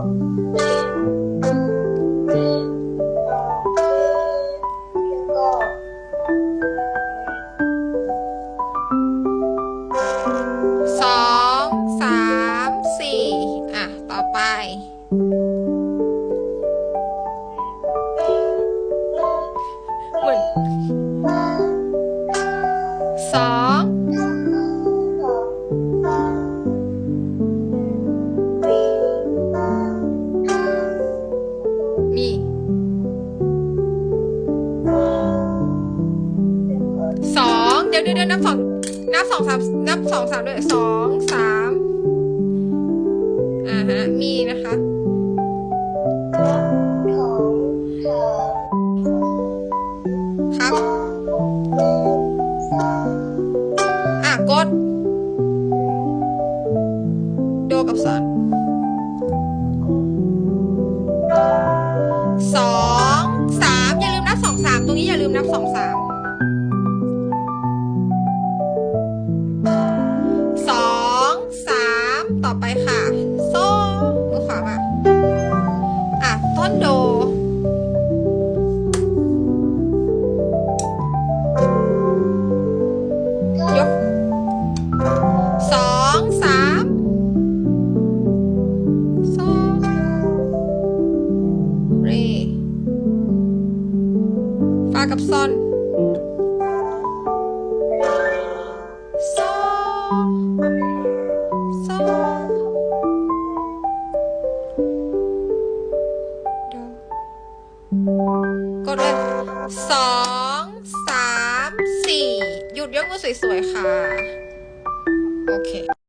สองสามสี่อะ ต่อไป เหมือนสอง ยวเดี๋ยวเดี๋ยวนับสองนับสองสามนับสองสามด้วยสองสามอ่าฮะ มีนะคะครับอะกด โดกับสันสองสามอย่าลืมนับสองสามตรงนี้อย่าลืมนับสองสาม กับซอนซอซโดกดเลยสองสามสี่หยุดยกมือสวยๆค่ะ โอเค